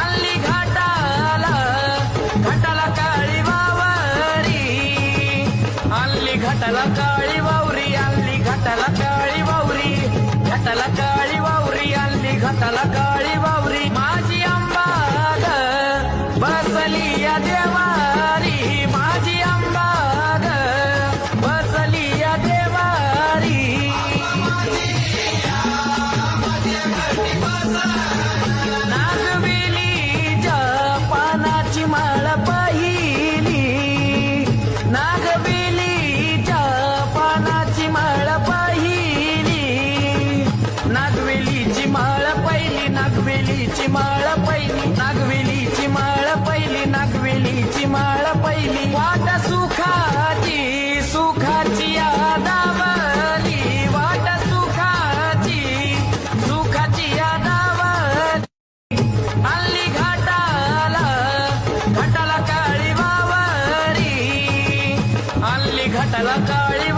आणली घाटाला घाटाला काळी वावरी. आणली घाटाला काळी वावरी आणली घाटाला काळी वावरी. घाटाला काळी वावरी आणली घाटाला काळी वावरी. माझी आंबा बसली या देवारी पाहिली नागवेलीच्या पानाची माळ पाहिली. नागवेलीची माळ पहिली नागवेलीची माळ पहिली नागवेलीची माळ पहिली नागवेलीची माळ वावरी आणली